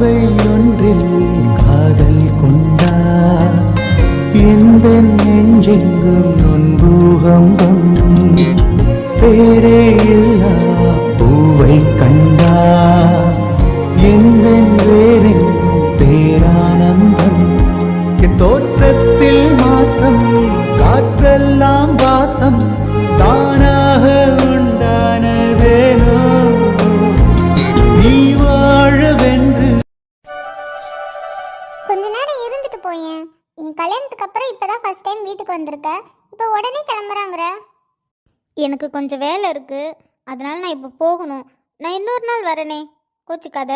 பார்வை ஒன்றில் காதல் கொண்டா? எந்த நெஞ்செங்கும் நொன்பூகம்பம் பேரே வந்திருக்க இப்போ உடனே கிளம்புறாங்கிற? எனக்கு கொஞ்சம் வேலை இருக்குது அதனால நான் இப்போ போகணும். நான் இன்னொரு நாள் வரேனே. கோச்சுக்காத.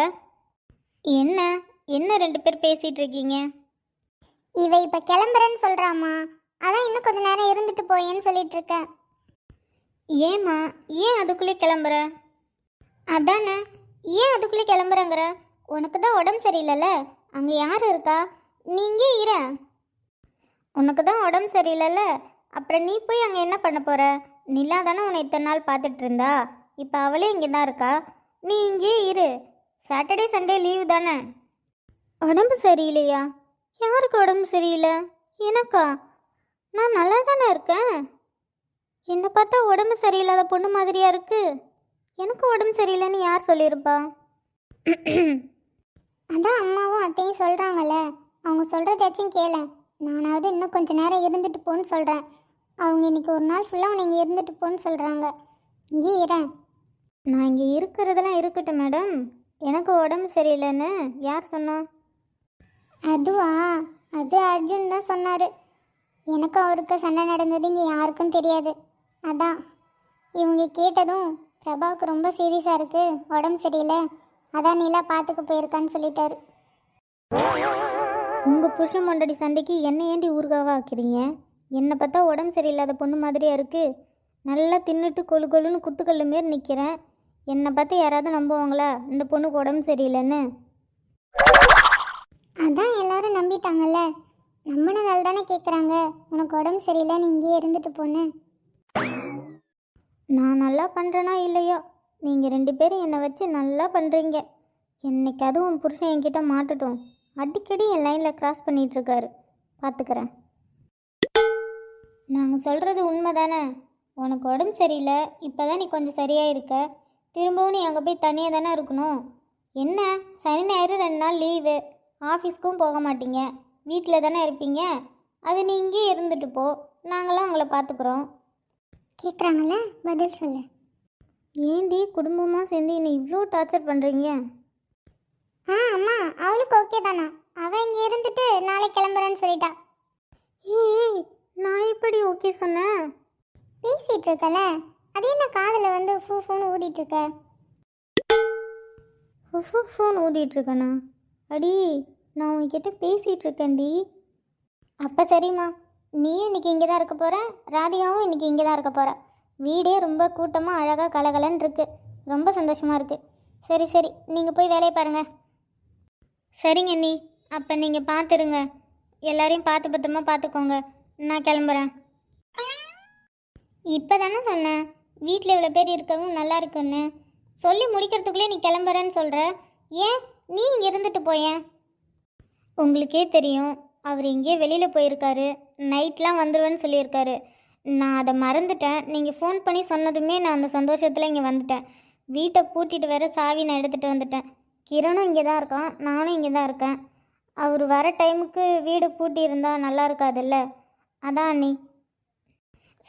என்ன? என்ன ரெண்டு பேர் பேசிகிட்டு இருக்கீங்க? இவ இப்ப கிளம்புறேன்னு சொல்றாமா அதான் இன்னும் கொஞ்ச நேரம் இருந்துட்டு போயேன்னு சொல்லிட்டு இருக்கேன் ஏம்மா ஏன் அதுக்குள்ளே கிளம்புற? அதானே ஏன் அதுக்குள்ளே கிளம்புறங்கிற? உனக்கு தான் உடம்பு சரியில்லைல்ல? அங்கே யார் இருக்கா? நீ இங்கே இரு. உனக்கு தான் உடம்பு சரியில்லைல்ல? அப்புறம் நீ போய் அங்கே என்ன பண்ண போகிற நிலா தானே உன்னை இத்தனை நாள் பார்த்துட்டு இருந்தா இப்போ அவளே இங்கே தான் இருக்கா? நீ இங்கேயே இரு. சாட்டர்டே சண்டே லீவு தானே. உடம்பு சரியில்லையா? யாருக்கு உடம்பு சரியில்லை? எனக்கா? நான் நல்லா தானே இருக்கேன்? என்னை பார்த்தா உடம்பு சரியில்லாத பொண்ணு மாதிரியா இருக்கு? எனக்கு உடம்பு சரியில்லைன்னு யார் சொல்லியிருப்பா? அதான் அம்மாவும் அத்தையும் சொல்கிறாங்கல்ல அவங்க சொல்கிறதாச்சும் கேளேன் நானாவது இன்னும் கொஞ்ச நேரம் இருந்துட்டு போன்னு சொல்கிறேன் அவங்க இன்னைக்கு ஒரு நாள் ஃபுல்லாக நீங்கள் இருந்துட்டு போன்னு சொல்கிறாங்க இங்கே இரேன் நான் இங்கே இருக்கிறதெல்லாம் இருக்கட்டும் மேடம் எனக்கு உடம்பு சரியில்லைன்னு யார் சொன்னா? அதுவா? அது அர்ஜுன் தான் சொன்னார். எனக்கும் அவருக்கு சண்டை நடந்தது இங்கே யாருக்கும் தெரியாது. அதான். இவங்க கேட்டதும் பிரபாவுக்கு ரொம்ப சீரியஸாக இருக்குது உடம்பு சரியில்லை. அதான் நிலா பார்த்துக்க போயிருக்கான்னு சொல்லிட்டாரு. உங்கள் புருஷன் மண்டடி சண்டைக்கு என்ன ஏண்டி ஊறுகாவா ஆக்குறீங்க? என்னை பார்த்தா உடம்பு சரியில்லாத பொண்ணு மாதிரியா இருக்கு. நல்லா தின்னுட்டு கொழு கொழுன்னு குத்துக்கல்லு மாரி நிற்கிறேன் என்னை பார்த்து யாராவது நம்புவாங்களா? இந்த பொண்ணுக்கு உடம்பு சரியில்லைன்னு. அதான் எல்லாரும் நம்பிட்டாங்கல்ல. நம்பினதால் தானே கேட்குறாங்க உனக்கு உடம்பு சரியில்லை நீ இங்கேயே இருந்துட்டு போனேன். நான் நல்லா பண்ணுறேனா இல்லையோ? நீங்கள் ரெண்டு பேரும் என்னை வச்சு நல்லா பண்ணுறீங்க என்னைக்காவது உன் புருஷன் என்கிட்ட மாட்டட்டும். அடிக்கடி என் லைனில் கிராஸ் பண்ணிகிட்ருக்காரு பார்த்துக்கிறேன் நாங்கள் சொல்கிறது உண்மை தானே உனக்கு உடம்பு சரியில்லை. இப்போ தான் நீ கொஞ்சம் சரியாக இருக்க திரும்பவும் நீ அங்கே போய் தனியாக தானே இருக்கணும்? என்ன? சனி ஞாயிறு ரெண்டு நாள் லீவு ஆஃபீஸ்க்கும் போக மாட்டீங்க. வீட்டில் தானே இருப்பீங்க? அது நீ இங்கேயே இருந்துட்டு போ. நாங்களாம் உங்களை பார்த்துக்குறோம் கேட்குறாங்கல்ல பதில் சொல்லு. ஏண்டி குடும்பமாக சேர்ந்து என்னை இவ்வளோ டார்ச்சர் பண்ணுறீங்க ஆ அம்மா அவளுக்கு ஓகே தானா? அவள் இங்கே இருந்துட்டு நாளைக்கு கிளம்புறேன்னு சொல்லிட்டா. ஏய் நான் எப்படி ஓகே சொன்னேன்? பேசிட்டு இருக்கல. அது என்ன காதில் வந்து ஃபூ ஃபூன்னு ஊதிட்டு இருக்க? ஃபோன் ஓடிட்டுருக்கண்ணா அடி நான் உன்கிட்ட பேசிகிட்டு இருக்கேன்டி. அப்போ சரிம்மா நீயும் இன்னைக்கு இங்கே தான் இருக்க போகிற ராதிகாவும் இன்னைக்கு இங்கே தான் இருக்க போகிற வீடே ரொம்ப கூட்டமாக அழகாக கலகலன்னு இருக்கு. ரொம்ப சந்தோஷமாக இருக்குது சரி சரி நீங்கள் போய் வேலையை பாருங்கள் சரிங்க அண்ணி. அப்போ நீங்கள் பார்த்துருங்க எல்லாரையும் பார்த்து பத்திரமா பார்த்துக்கோங்க நான் கிளம்புறேன். இப்போ தானே சொன்னேன். வீட்டில் இவ்வளோ பேர் இருக்கவும் நல்லா இருக்குன்னு. சொல்லி முடிக்கிறதுக்குள்ளே நீ கிளம்புறேன்னு சொல்கிற ஏன்? நீ இங்கே இருந்துட்டு போயேன் உங்களுக்கே தெரியும். அவர் எங்கேயோ வெளியில் போயிருக்காரு. நைட்லாம் வந்துடுவேன்னு சொல்லியிருக்காரு. நான் அதை மறந்துட்டேன். நீங்கள் ஃபோன் பண்ணி சொன்னதுமே நான் அந்த சந்தோஷத்தில் இங்கே வந்துட்டேன். வீட்டை பூட்டிட்டு வேற சாவி நான் எடுத்துகிட்டு வந்துட்டேன். கிரணும் இங்கே தான் இருக்கான் நானும் இங்கே தான் இருக்கேன். அவர் வர டைமுக்கு வீடு பூட்டி இருந்தால் நல்லா இருக்காதுல்ல? அதான் அண்ணி.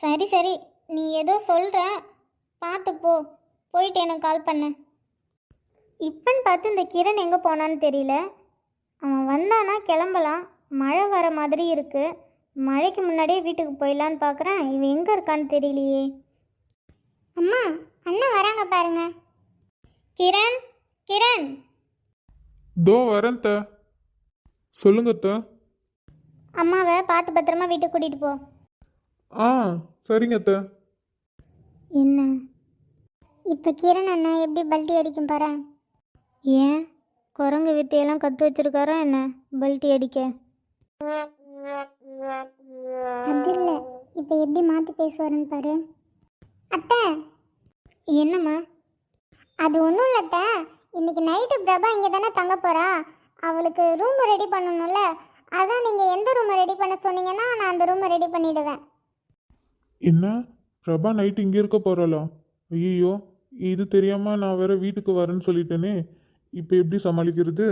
சரி சரி. நீ ஏதோ சொல்கிற பார்த்து போ. போயிட்டு எனக்கு கால் பண்ணு. இப்பன்னு பார்த்து இந்த கிரண் எங்கே போனான்னு தெரியல. அவன் வந்தானா கிளம்பலாம். மழை வர மாதிரி இருக்குது மழைக்கு முன்னாடியே வீட்டுக்கு போயிடலான்னு பார்க்குறேன். இவன் எங்கே இருக்கான்னு தெரியலையே. அம்மா அண்ணன் வராங்க பாருங்க. கிரண் கிரண். தோ வரேன் த. சொல்லுங்க த. அம்மாவை பார்த்து பத்திரமா வீட்டுக்கு கூட்டிகிட்டு போ. ஆ சரிங்க த. என்ன? இப்போ கிரண் அண்ணன் எப்படி பல்ட்டி அடிக்கும் பாரு? ஏன்? குரங்கு வித்தையெல்லாம் கற்று வச்சிருக்காரா என்ன? பல்ட்டி அடிக்க? அது இல்லை. இப்போ எப்படி மாற்றி பேசுவாருன்னு பாரு. அத்தை! என்னம்மா? அது ஒன்றும் இல்லத்த இன்னைக்கு நைட்டு பிரபா இங்கே தானே தங்க போகிறா அவளுக்கு ரூம் ரெடி பண்ணணும்ல. அதான் நீங்கள் எந்த ரூமை ரெடி பண்ண சொன்னீங்கன்னா நான் அந்த ரூமை ரெடி பண்ணிடுவேன். என்ன? பிரபா நைட் இங்கே இருக்க போகிறாளா ஐயோ இது தெரியாமல் நான் வேற வீட்டுக்கு வரேன்னு சொல்லிட்டேனே. இப்போ எப்படி சமாளிக்கிறது?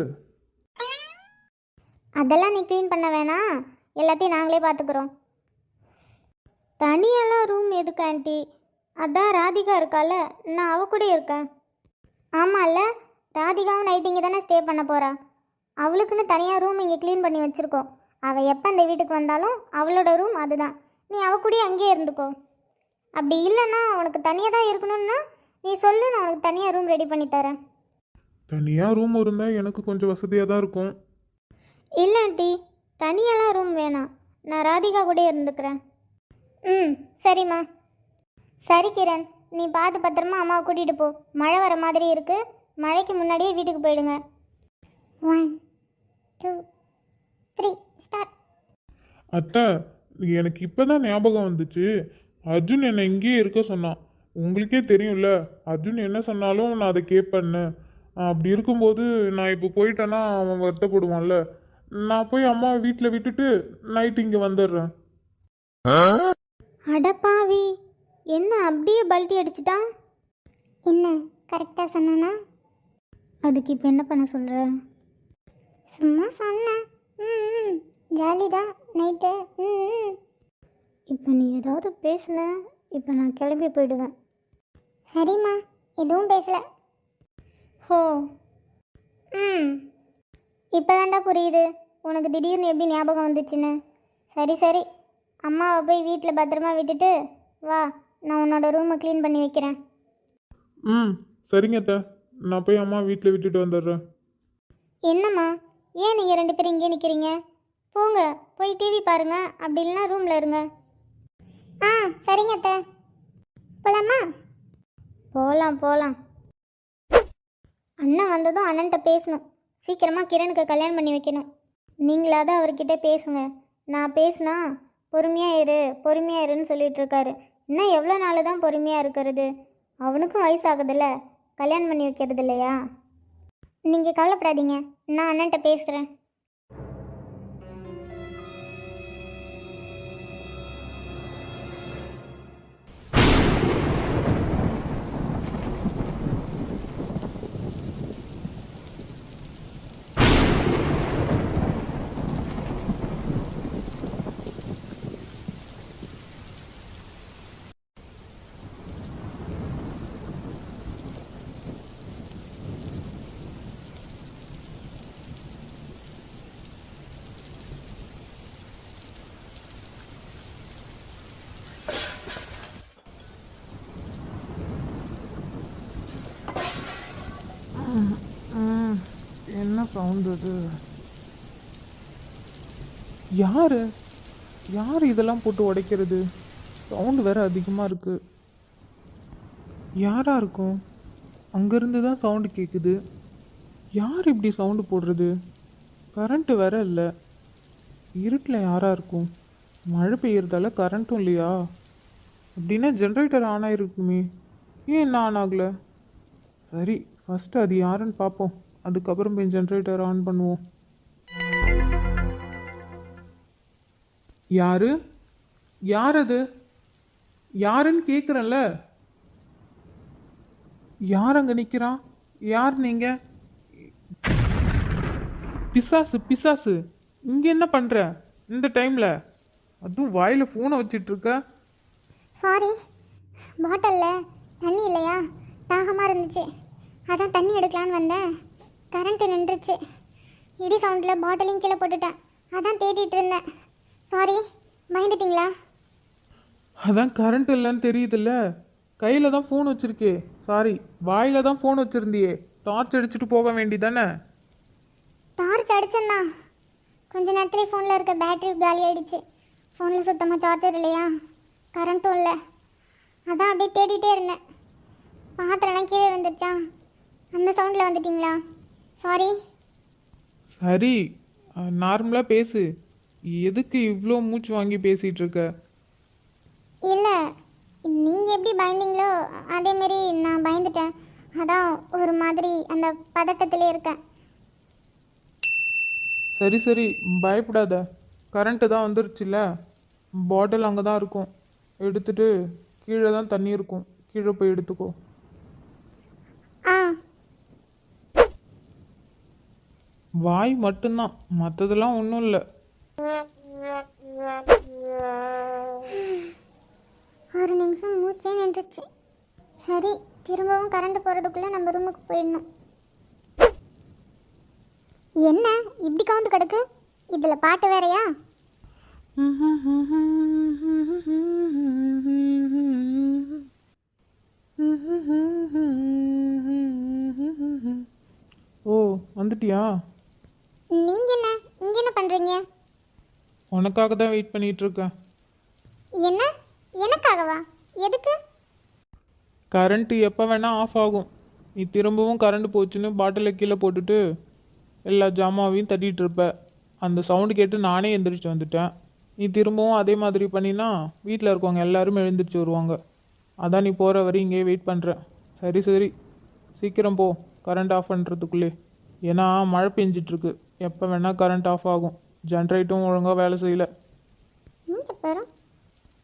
அதெல்லாம் நீ க்ளீன் பண்ண வேணாம் எல்லாத்தையும் நாங்களே பார்த்துக்குறோம் தனியெல்லாம் ரூம் எதுக்கு ஆண்டி அதான் ராதிகா இருக்கால நான் அவ கூட இருக்கேன். ஆமாம்ல ராதிகாவும் நைட் இங்கே தானே ஸ்டே பண்ண போகிறா அவளுக்குன்னு தனியாக ரூம் இங்கே க்ளீன் பண்ணி வச்சுருக்கோம். அவள் எப்போ இந்த வீட்டுக்கு வந்தாலும் அவளோட ரூம் அதுதான். நீ அவ கூடயே அங்கேயே இருந்துக்கோ. அப்படி இல்லைன்னா உனக்கு தனியாக தான் இருக்கணும்னா நீ சொல்லு நான் உனக்கு தனியாக ரூம் ரெடி பண்ணி தரேன். தனியாக ரூம் இருந்தால் எனக்கு கொஞ்சம் வசதியாக தான் இருக்கும். இல்லை ஆண்டி தனியெல்லாம் ரூம் வேணாம். நான் ராதிகா கூட இருந்துக்கிறேன். ம் சரிம்மா. சரி கிரண் நீ பார்த்து பத்திரமா அம்மாவை கூட்டிகிட்டு போ. மழை வர மாதிரி இருக்கு. மழைக்கு முன்னாடியே வீட்டுக்கு போயிடுங்க. ஒன் டூ த்ரீ ஸ்டார்ட் அத்தை எனக்கு இப்போ தான் ஞாபகம் வந்துச்சு. அர்ஜுன் என்னை இங்கேயே இருக்க சொன்னான். உங்களுக்கே தெரியும்ல அர்ஜுன் என்ன சொன்னாலும் நான் அதை கேட்பேன்னு. அப்படி இருக்கும்போது நான் இப்போ போயிட்டேன்னா அவன் வருத்தப்படுவான்ல. நான் போய் அம்மாவை வீட்டில் விட்டுட்டு நைட் இங்கே வந்துடுறேன். அடப்பாவி என்ன அப்படியே பல்ட்டி அடிச்சிட்டான்? என்ன கரெக்டாக சொன்னானா? அதுக்கு இப்போ என்ன பண்ண சொல்கிற சும்மா சொன்னேன் ம் ஜாலி தான் நைட்டு ம் இப்போ நீ ஏதாவது பேசுன இப்போ நான் கிளம்பி போயிடுவேன். சரிம்மா. எதுவும் பேசல. ஹோ. ம். இப்போதான்டா புரியுது. உனக்கு திடீர்னு எப்படி ஞாபகம் வந்துச்சுன்னு. சரி சரி. அம்மாவை போய் வீட்டில் பத்திரமா விட்டுட்டு வா. நான் உன்னோட ரூமை க்ளீன் பண்ணி வைக்கிறேன். ம். சரிங்க அத்தை. நான் போய் அம்மா வீட்டில் விட்டுட்டு வந்துடுறேன். என்னம்மா? ஏன் நீங்கள் ரெண்டு பேரும் இங்கே நிற்கிறீங்க போங்க போய் டிவி பாருங்க அப்படி இல்லைனா ரூமில் இருங்க. ஆ சரிங்க அத்தை. போலாமா? போகலாம் போகலாம் அண்ணன் வந்ததும் அண்ணன்ட்ட பேசணும். சீக்கிரமாக கிரணுக்கு கல்யாணம் பண்ணி வைக்கணும். நீங்களாவது அவர்கிட்ட பேசுங்க. நான் பேசுனா பொறுமையாக இரு பொறுமையாக இருன்னு சொல்லிட்டு இருக்காரு. இன்னும் எவ்வளோ நாள் தான் பொறுமையாக இருக்கிறது? அவனுக்கும் வயசாகுதுல்ல. கல்யாணம் பண்ணி வைக்கிறது இல்லையா நீங்கள் கவலைப்படாதீங்க. நான் அண்ணன்ட்ட பேசுகிறேன் சவுண்டு அது யாரு? யார் இதெல்லாம் போட்டு உடைக்கிறது? சவுண்டு வேற அதிகமாக இருக்கு. யாரா இருக்கும்? அங்கேருந்து தான் சவுண்டு கேட்குது யார் இப்படி சவுண்டு போடுறது? கரண்ட்டு வேற இல்லை. இருட்டில் யாரா இருக்கும்? மழை பெய்யறதால கரண்ட்டும் இல்லையா? அப்படின்னா ஜென்ரேட்டர் ஆன் ஆகிருக்குமே ஏன் என்ன ஆன் ஆகலை? சரி ஃபஸ்ட்டு அது யாருன்னு பார்ப்போம் அதுக்கப்புறம் போய் ஜென்ரேட்டர் ஆன் பண்ணுவோம். யாரு? யார் அது யாருன்னு கேட்குறேன்ல யார் அங்கே நிற்கிறான் யார் நீங்க? பிசாசு பிசாசு இங்கே என்ன பண்ணுற இந்த டைமில் அதுவும் வாயில் ஃபோனை வச்சிட்ருக்க. சாரி பாட்டிலில் தண்ணி இல்லையா? தாகமாக இருந்துச்சு. அதான் தண்ணி எடுக்கலான்னு வந்தேன். கரண்ட்டு நின்றுச்சு. இடி சவுண்டில் பாட்டிலையும் கீழே போட்டுட்டேன். அதான் தேடிட்டு இருந்தேன். சாரி பயந்துட்டீங்களா அதான் கரண்ட் இல்லைன்னு தெரியுதுல்ல. கையில் தான் ஃபோன் வச்சிருக்கே. சாரி வாயில் தான் ஃபோன் வச்சிருந்தியே. டார்ச் அடிச்சுட்டு போக வேண்டியதானே? டார்ச் அடிச்சேன்னா. கொஞ்ச நேரத்துலேயே ஃபோனில் இருக்க பேட்டரி காலி ஆயிடுச்சு. ஃபோனில் சுத்தமாக சார்ஜர் இல்லையா? கரண்ட்டும் இல்லை. அதான் அப்படியே தேடிட்டே இருந்தேன். பாத்திரம்லாம் கீழே வந்துருச்சா அந்த சவுண்டில் வந்துட்டீங்களா? சாரி சரி நார்மலாக பேசு. எதுக்கு இவ்வளோ மூச்சு வாங்கி பேசிகிட்டு இருக்க இல்லை நீங்கள் எப்படி பயந்தீங்களோ அதேமாரி நான் பயந்துட்டேன். அதான் ஒரு மாதிரி அந்த பதட்டத்திலே இருக்கேன். சரி சரி பயப்படாத. கரண்ட்டு தான் வந்துருச்சுல்ல? பாட்டில் அங்கே தான் இருக்கும். எடுத்துட்டு கீழே தான் தண்ணி இருக்கும். கீழே போய் எடுத்துக்கோ. ஆ. வாய் மட்டும்தான். மற்றதெல்லாம் ஒன்றும் இல்லை. ஒரு நிமிஷம் மூச்சே நின்றுச்சு. சரி திரும்பவும் கரண்ட் போகிறதுக்குள்ளே நம்ம ரூமுக்கு போயிடணும். என்ன? இப்படி கவுந்து கிடக்கு? இதில் பாட்டு வேறயா? ஓ வந்துட்டியா? நீங்கள் என்ன? இங்கே என்ன பண்ணுறீங்க உனக்காக தான் வெயிட் பண்ணிட்டு இருக்கேன் என்ன? எனக்காகவா? எதுக்கு? கரண்ட்டு எப்போ வேணால் ஆஃப் ஆகும். நீ திரும்பவும் கரண்ட் போச்சுன்னு பாட்டிலை கீழே போட்டுட்டு எல்லா ஜாமாவையும் தட்டிட்டு இருப்ப அந்த சவுண்டு கேட்டு நானே எந்திரிச்சு வந்துட்டேன். நீ திரும்பவும் அதே மாதிரி பண்ணினா வீட்டில் இருக்கவங்க எல்லாரும் எழுந்திரிச்சு வருவாங்க. அதான் நீ போகிற வரை இங்கேயே வெயிட் பண்ணுறேன் சரி சரி. சீக்கிரம் போ. கரண்ட் ஆஃப் பண்ணுறதுக்குள்ளே ஏன்னா மழை பெஞ்சிட்ருக்கு. எப்போ வேணால் கரண்ட் ஆஃப் ஆகும். ஜென்ரேட்டும் ஒழுங்காக வேலை செய்யல.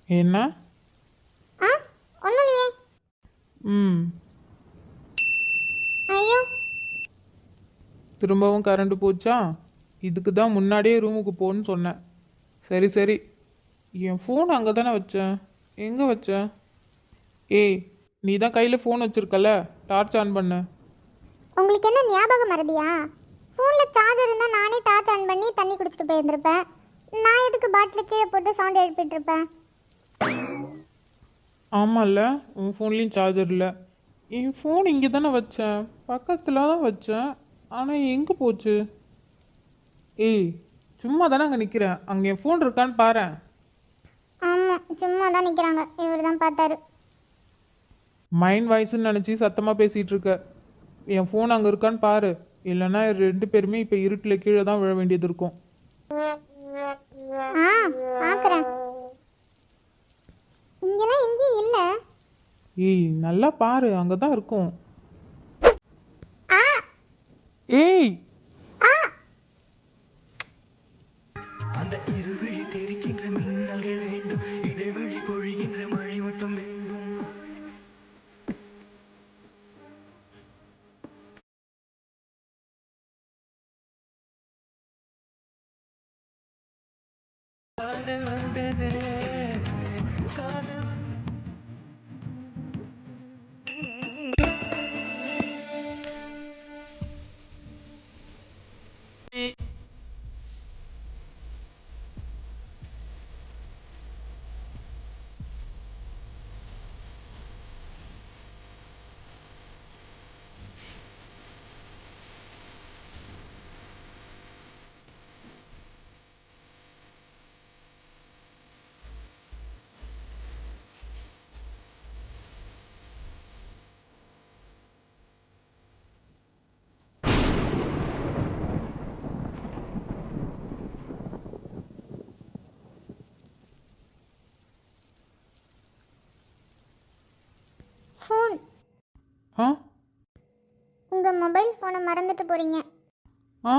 என்ன ம். திரும்பவும் கரண்ட் போச்சா? இதுக்கு தான் முன்னாடியே ரூமுக்கு போன்னு சொன்னேன். சரி சரி. என் ஃபோன் அங்கே தானே வச்சேன் எங்கே வச்சேன் ஏய் நீ தான் கையில் ஃபோன் வச்சுருக்கல டார்ச் ஆன் பண்ண. உங்களுக்கு என்ன ஞாபகம் மறதியா? ஃபோனில் சார்ஜர் இருந்தால் நானே டார்ச் ஆன் பண்ணி தண்ணி குடிச்சிட்டு போயிருந்திருப்பேன் நான் எதுக்கு பாட்டில் கீழே போட்டு சவுண்ட் எழுப்பிட்டு இருப்பேன்? ஆமாம்ல உன் ஃபோன்லேயும் சார்ஜர் இல்லை. என் ஃபோன் இங்கே தானே வச்சேன். பக்கத்தில் தான் வச்சேன். ஆனால் எங்கே போச்சு? ஏய் சும்மா தானே அங்கே நிற்கிறேன் அங்கே என் ஃபோன் இருக்கான்னு பாரேன் ஆமாம் சும்மா தான் நிற்கிறாங்க இவர் தான் பார்த்தாரு. மைண்ட் வாய்ஸ்ன்னு நினச்சி சத்தமாக பேசிகிட்டு இருக்க. என் ஃபோன் அங்கே இருக்கான்னு பாரு. இல்லைன்னா ரெண்டு பேருமே இப்போ இருட்டில் கீழே தான் விழ வேண்டியது இருக்கும். இங்கெல்லாம் எங்கேயும் இல்லை. ஏய் நல்லா பாரு அங்கே தான் இருக்கும். ஆ. ஏய். ஆ. அந்த இருவிழி ஆ? உங்கள் மொபைல் ஃபோனை மறந்துட்டு போகிறீங்க ஆ?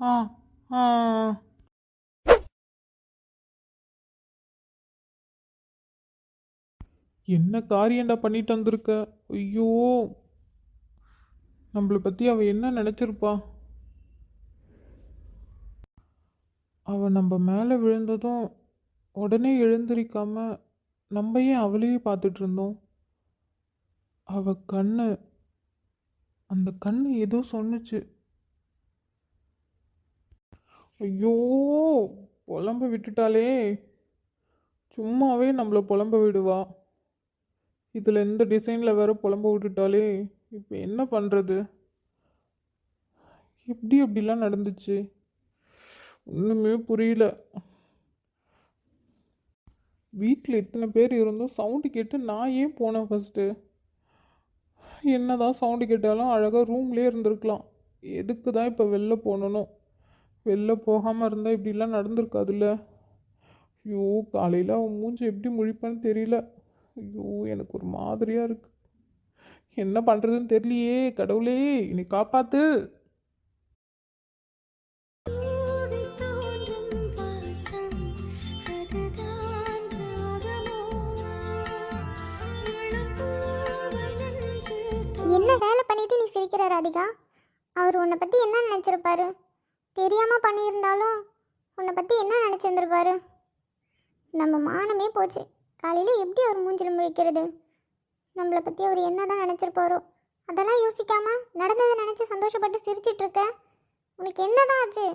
ஆ ஆ. என்ன காரியம்டா பண்ணிட்டு வந்திருக்க? ஐயோ. நம்மளை பற்றி அவ என்ன நினச்சிருப்பா? அவ நம்ம மேலே விழுந்ததும் உடனே எழுந்திருக்காம நம்ம ஏன் அவளையே பார்த்துட்டு இருந்தோம்? அவ கண்ணு அந்த கண்ணு ஏதோ சொன்னுச்சு. ஐயோ புலம்ப விட்டுட்டாலே சும்மாவே நம்மளை புலம்ப விடுவா. இதில் எந்த டிசைனில் வேற புலம்ப விட்டுட்டாலே இப்போ என்ன பண்ணுறது எப்படி அப்படிலாம் நடந்துச்சு? ஒன்றுமே புரியல. வீட்டில் இத்தனை பேர் இருந்தும் சவுண்டு கேட்டு நான் ஏன் போனேன் ஃபஸ்ட்டு என்ன தான் சவுண்டு கேட்டாலும் அழகாக ரூம்லேயே இருந்திருக்கலாம். எதுக்கு தான் இப்போ வெளில போனணும் வெளில போகாமல் இருந்தால் இப்படிலாம் நடந்திருக்காதுல்ல? ஐயோ காலையில் அவன் மூஞ்சி எப்படி முழிப்பான்னு தெரியல. ஐயோ எனக்கு ஒரு மாதிரியாக இருக்கு. என்ன பண்ணுறதுன்னு தெரியலையே கடவுளே என்னை காப்பாற்று சிரிக்கிற ராதிகா. அவர் உன்னை பற்றி என்ன நினச்சிருப்பாரு? தெரியாமல் பண்ணியிருந்தாலும் உன்னை பற்றி என்ன நினச்சிருந்துருப்பாரு? நம்ம மானமே போச்சு. காலையில் எப்படி அவர் மூஞ்சில் முழிக்கிறது? நம்மளை பற்றி அவர் என்ன தான் நினச்சிருப்பாரோ? அதெல்லாம் யோசிக்காமல் நடந்ததை நினச்சி சந்தோஷப்பட்டு சிரிச்சிட்ருக்க உனக்கு உனக்கு என்னதான் ஆச்சு?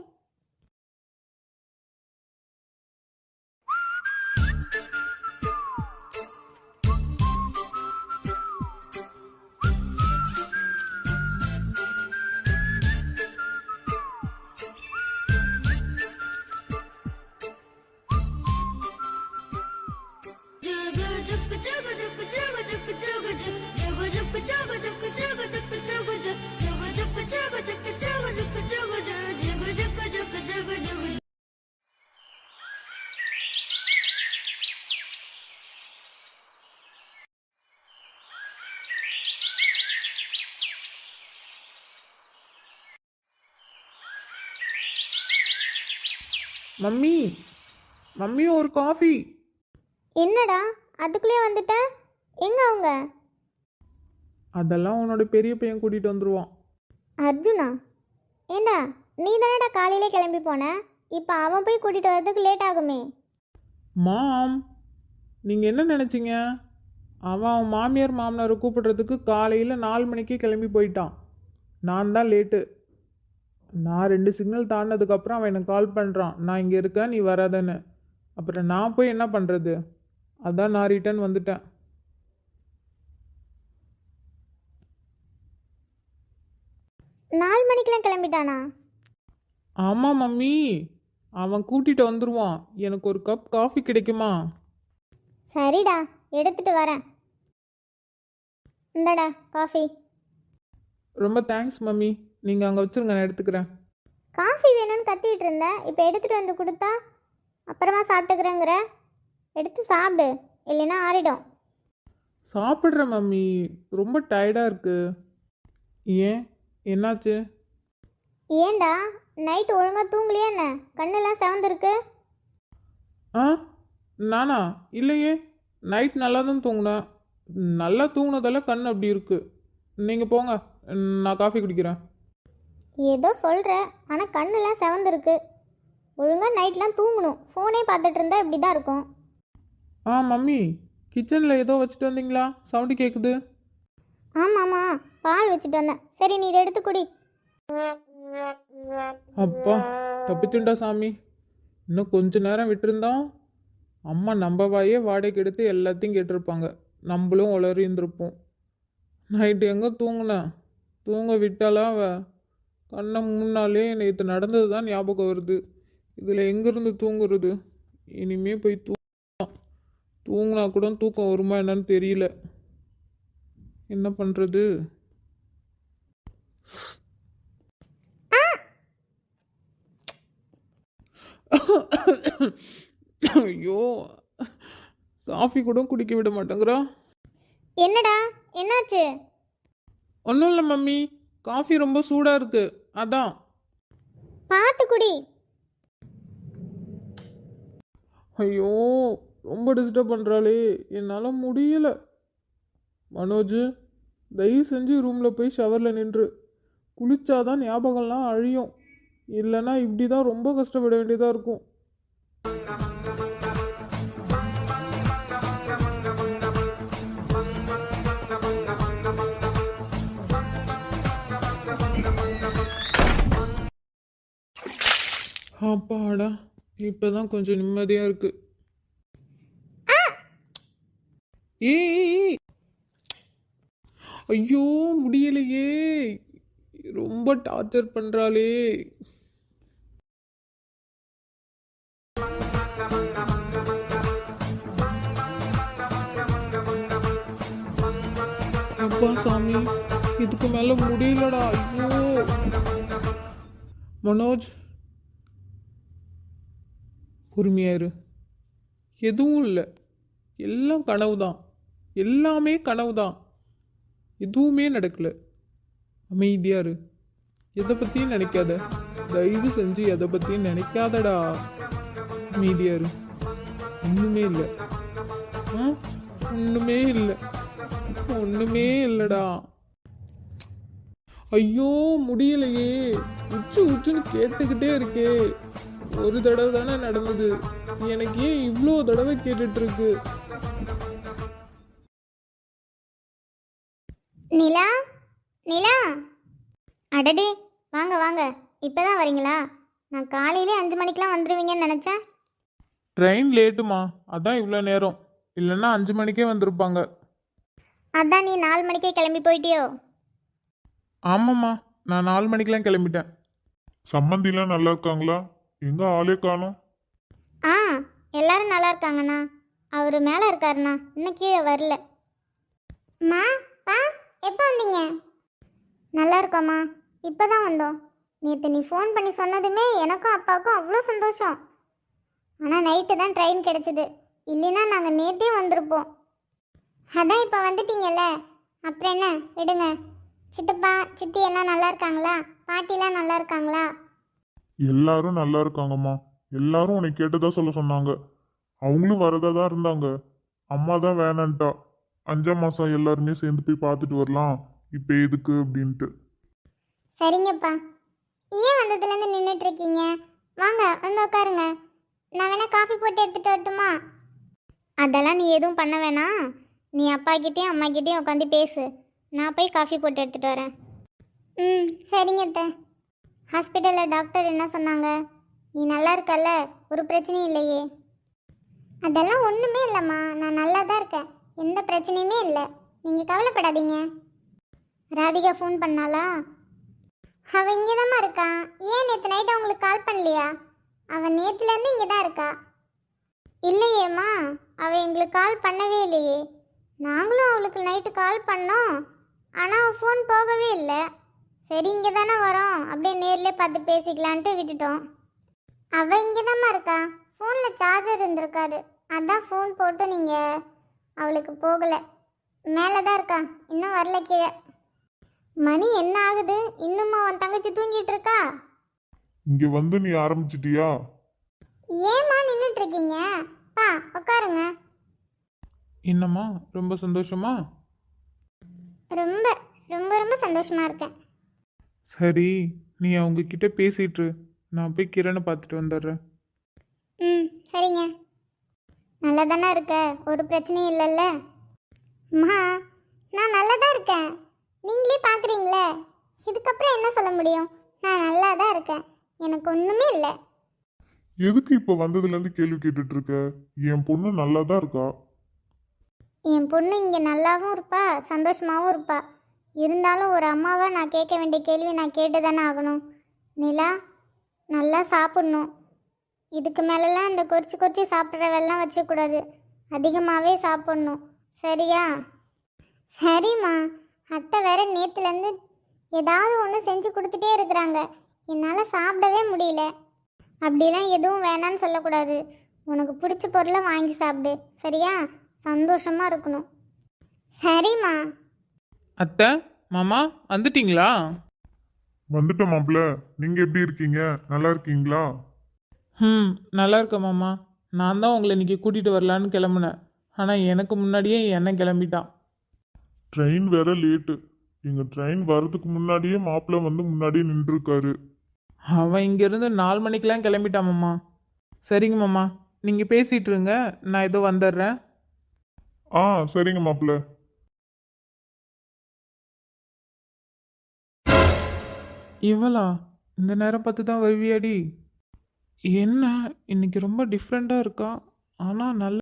மம்மி மம்மி ஒரு காஃபி என்னடா? அதுக்குள்ளே வந்துட்ட? எங்க அவங்க? அதெல்லாம் உன்னோட பெரிய பையன் கூட்டிகிட்டு வந்துடுவான் அர்ஜுனா? ஏண்டா நீ தானடா காலையிலே கிளம்பி போன? இப்போ அவன் போய் கூட்டிகிட்டு வரதுக்கு லேட் ஆகுமே. மாம் நீங்கள் என்ன நினச்சிங்க? அவன் அவன் மாமியார் மாமனாரை கூப்பிடுறதுக்கு காலையில் நாலு மணிக்கே கிளம்பி போயிட்டான். நான் தான் லேட்டு நான் ரெண்டு சிக்னல் தாண்டினதுக்கப்புறம் அவன் எனக்கு கால் பண்ணுறான் நான் இங்கே இருக்கேன் நீ வராதன்னு. அப்புறம் நான் போய் என்ன பண்ணுறது அதான் நான் ரிட்டர்ன் வந்துட்டேன். நாலு மணிக்கெலாம் கிளம்பிட்டானா? ஆமாம் மம்மி. அவன் கூட்டிகிட்டு வந்துடுவான் எனக்கு ஒரு கப் காஃபி கிடைக்குமா? சரிடா எடுத்துட்டு வரேன். இந்தடா காஃபி ரொம்ப தேங்க்ஸ் மம்மி. நீங்கள் அங்கே வச்சுருங்க நான் எடுத்துக்கிறேன். காஃபி வேணும்னு கத்திட்டு இருந்த இப்போ எடுத்துட்டு வந்து கொடுத்தா அப்புறமா சாப்பிட்டுக்கிறேங்கிற. எடுத்து சாப்பிடு இல்லைன்னா ஆறிடும். சாப்பிட்றேன் மம்மி. ரொம்ப டயர்டாக இருக்கு. ஏன்? என்னாச்சு? ஏன்டா நைட் ஒழுங்கா தூங்கலையா என்ன? கண்ணெல்லாம் செவந்திருக்கு. ஆ? நானா? இல்லையே. நைட் நல்லா தான் தூங்கினேன். நல்லா தூங்கினதால கண் அப்படி இருக்கு. நீங்கள் போங்க. நான் காஃபி குடிக்கிறேன். ஏதோ சொல்கிற ஆனால் கண்ணெல்லாம் செவந்திருக்கு. ஒழுங்காக நைட்லாம் தூங்கணும். ஃபோனே பார்த்துட்டு இருந்தா இப்படி தான் இருக்கும். ஆ மம்மி கிச்சனில் ஏதோ வச்சுட்டு வந்தீங்களா? சவுண்டு கேட்குது ஆமாம்மா பால் வச்சுட்டு வந்தேன். சரி நீ இதை எடுத்து குடி. அப்பா தப்பிச்சுண்டா சாமி. இன்னும் கொஞ்ச நேரம் விட்டிருந்தா அம்மா நம்ம வாயே வாடகைக்கு எடுத்து எல்லாத்தையும் கேட்டிருப்பாங்க. நம்மளும் உளறி இருந்திருப்போம் நைட்டு எங்கே தூங்குனேன் தூங்க விட்டாலா அவ? கண்ணை முன்னாலே நேற்று நடந்தது தான் ஞாபகம் வருது. இதில் எங்கேருந்து தூங்குறது? இனிமே போய் தூ தூங்கினா கூட தூக்கம் வருமா என்னன்னு தெரியல. என்ன பண்ணுறது ஐயோ காஃபி கூட குடிக்க விட மாட்டேங்கிறா. என்னடா? என்னாச்சு? ஒன்றும் இல்லை மம்மி காஃபி ரொம்ப சூடாக இருக்கு. அதான். பார்த்து குடி. ஐயோ ரொம்ப டிஸ்டர்ப் பண்ணுறாளே என்னால் முடியல. மனோஜ் தயவு செஞ்சு ரூமில் போய் ஷவரில் நின்று. குளிச்சாதான் ஞாபகம்லாம் அழியும். இல்லைன்னா இப்படி தான் ரொம்ப கஷ்டப்பட வேண்டியதாக இருக்கும். அப்பாடா இப்பதான் கொஞ்சம் நிம்மதியா இருக்கு. ஏய், ஐயோ முடியலையே. ரொம்ப டார்ச்சர் பண்றாளே. அப்பா சாமி இதுக்கு மேல முடியலடா ஐயோ. மனோஜ் பொறுமையாயிரு எதுவும் இல்லை. எல்லாம் கனவு தான் எல்லாமே கனவு தான் எதுவுமே நடக்கல. அமைதியா இரு. எதை பற்றியும் நினைக்காத. தயவு செஞ்சு எதை பற்றியும் நினைக்காதடா. அமைதியா இரு. ஒன்றுமே இல்லை. ஆ? ஒன்றுமே இல்லை. ஒன்றுமே இல்லைடா. ஐயோ முடியலையே. உச்சு உச்சுன்னு கேட்டுக்கிட்டே இருக்கே. ஒரு தடவை தானே நடந்தது? எனக்கு ஏன் இவ்வளோ தடவை கேட்டுட்டு இருக்கு நிலா? நிலா? அடடே வாங்க வாங்க. இப்போ தான் வரீங்களா? நான் காலையிலே அஞ்சு மணிக்கெலாம் வந்துடுவீங்கன்னு நினச்சேன். ட்ரெயின் லேட்டுமா. அதான் இவ்வளோ நேரம். இல்லைன்னா அஞ்சு மணிக்கே வந்திருப்பாங்க. அதான் நீ நாலு மணிக்கே கிளம்பி போயிட்டியோ? ஆமாம்மா. நான் நாலு மணிக்கெலாம் கிளம்பிட்டேன். சம்மந்திலாம் நல்லா இருக்காங்களா? எங்க ஆளே காணும். ஆ எல்லாரும் நல்லா இருக்காங்கண்ணா. அவர் மேலே இருக்காருண்ணா. இன்னும் கீழே வரல. மா பா எப்போ வந்தீங்க? நல்லா இருக்கோம்மா. இப்போ தான் வந்தோம். நேற்று நீ ஃபோன் பண்ணி சொன்னதுமே எனக்கும் அப்பாவுக்கும் அவ்வளோ சந்தோஷம். ஆனால் நைட்டு தான் ட்ரெயின் கிடச்சிது. இல்லைன்னா நாங்கள் நேற்றே வந்திருப்போம். அதான் இப்போ வந்துட்டீங்கல்ல. அப்புறம் என்ன? விடுங்க. சித்தப்பா சித்தி எல்லாம் நல்லா இருக்காங்களா? பாட்டிலாம் நல்லா இருக்காங்களா? எல்லாரும் நல்லா இருக்காங்கம்மா. எல்லாரும் உன்னை கேட்டதா சொல்ல சொன்னாங்க. அவங்களும் வரதா தான் இருந்தாங்க. அம்மா தான் வேணான்ட்டா. அஞ்சாம் மாதம் எல்லாருமே சேர்ந்து போய் பார்த்துட்டு வரலாம். இப்போ எதுக்கு அப்படின்ட்டு. சரிங்கப்பா. ஏன் வந்ததுலேருந்து நின்றுட்டு இருக்கீங்க வாங்க வந்து உட்காருங்க நான் வேணா காஃபி போட்டு எடுத்துட்டு வரட்டுமா? அதெல்லாம் நீ எதுவும் பண்ண வேணாம் நீ அப்பா கிட்டேயும் அம்மா கிட்டேயும் உட்காந்து பேசு. நான் போய் காஃபி போட்டு எடுத்துட்டு வரேன். ம் சரிங்க அத்தை. ஹாஸ்பிட்டலில் டாக்டர் என்ன சொன்னாங்க? நீ நல்லா இருக்கல்ல? ஒரு பிரச்சனையும் இல்லையே. அதெல்லாம் ஒன்றுமே இல்லைம்மா. நான் நல்லா தான் இருக்கேன். எந்த பிரச்சனையுமே இல்லை. நீங்கள் கவலைப்படாதீங்க. ராதிகா ஃபோன் பண்ணாளா? அவள் இங்கே தான் இருக்கா. ஏன் நேற்று நைட் அவங்களுக்கு கால் பண்ணலையா? அவள் நேற்றுலேருந்து இங்கே தான் இருக்கா. இல்லையேம்மா. அவள் எங்களுக்கு கால் பண்ணவே இல்லையே. நாங்களும் அவளுக்கு நைட்டு கால் பண்ணோம். ஆனால் ஃபோன் போகவே இல்லை. சரி இங்கே தானே வரோம். அப்படியே நேர்லேயே பார்த்து பேசிக்கலான்ட்டு விட்டுட்டோம். அவள் இங்கே தாம்மா இருக்கா ஃபோனில் சார்ஜர் இருந்திருக்காது. அதான் ஃபோன் போட்டு நீங்கள் அவளுக்கு போகலை. மேலே தான் இருக்கா? இன்னும் வரல கீழே. மணி என்ன ஆகுது? இன்னுமா உன் தங்கச்சி தூங்கிட்டு இருக்கா? இங்க வந்து நீ ஆரம்பிச்சிட்டியா? ஏம்மா நின்றுட்டு இருக்கீங்க பா உட்காருங்க என்னம்மா ரொம்ப சந்தோஷமா? ரொம்ப ரொம்ப ரொம்ப சந்தோஷமா இருக்கேன். சரி நீ அவங்க கிட்ட பேசிட்டு இரு. நான் போய் கிரணை பார்த்துட்டு வந்துடுறேன். ம் சரிங்க. நல்லா தானே இருக்க? ஒரு பிரச்சனையும் இல்லைல்ல? அம்மா நான் நல்லா தான் இருக்கேன். நீங்களே பார்க்குறீங்களே? இதுக்கப்புறம் என்ன சொல்ல முடியும்? நான் நல்லா தான் இருக்கேன். எனக்கு ஒன்றுமே இல்லை. எதுக்கு இப்போ வந்ததுலேருந்து கேள்வி கேட்டுட்டு இருக்க? என் பொண்ணு நல்லா தான் இருக்கா? என் பொண்ணு இங்கே நல்லாவும் இருப்பா சந்தோஷமாகவும் இருப்பா. இருந்தாலும் ஒரு அம்மாவை நான் கேட்க வேண்டிய கேள்வி நான் கேட்டு தானே ஆகணும். நிலா நல்லா சாப்பிட்ணும். இதுக்கு மேலெல்லாம் இந்த குறிச்சி குறிச்சி சாப்பிட்றவெல்லாம் வச்சக்கூடாது. அதிகமாகவே சாப்பிட்ணும். சரியா? சரிம்மா. அத்தை வேற நேற்றுலேருந்து ஏதாவது ஒன்று செஞ்சு கொடுத்துட்டே இருக்கிறாங்க. என்னால் சாப்பிடவே முடியல. அப்படிலாம் எதுவும் வேணான்னு சொல்லக்கூடாது. உனக்கு பிடிச்ச பொருளை வாங்கி சாப்பிடு. சரியா? சந்தோஷமாக இருக்கணும். சரிம்மா. அத்தை மாமா வந்துட்டீங்களா? வந்துட்டோம் மாப்பிள்ள. நீங்க எப்படி இருக்கீங்க? நல்லா இருக்கீங்களா? ம் நல்லா இருக்கேன் மாமா. நான் தான் உங்களை இன்னைக்கு கூட்டிகிட்டு வரலான்னு கிளம்புனேன். ஆனால் எனக்கு முன்னாடியே என்ன கிளம்பிட்டான். ட்ரெயின் வேற லேட்டு எங்க ட்ரெயின் வர்றதுக்கு முன்னாடியே மாப்பிள்ள வந்து முன்னாடியே நின்றுருக்காரு. அவன் இங்கேருந்து நாலு மணிக்கெலாம் கிளம்பிட்டான் மாமா. சரிங்க மாமா. நீங்கள் பேசிகிட்டு இருங்க. நான் ஏதோ வந்துடுறேன். ஆ சரிங்க மாப்பிள்ள. இவளா? இந்த நேரம் பார்த்து தான் வருவியாடி? என்ன? இன்னைக்கு ரொம்ப டிஃப்ரெண்ட்டாக இருக்கா? ஆனால் நல்ல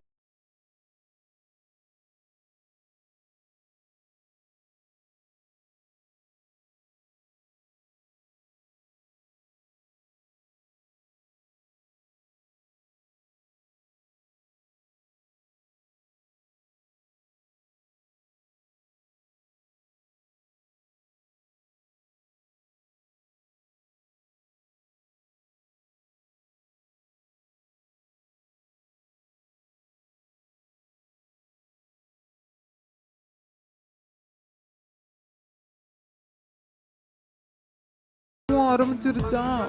여러분 들자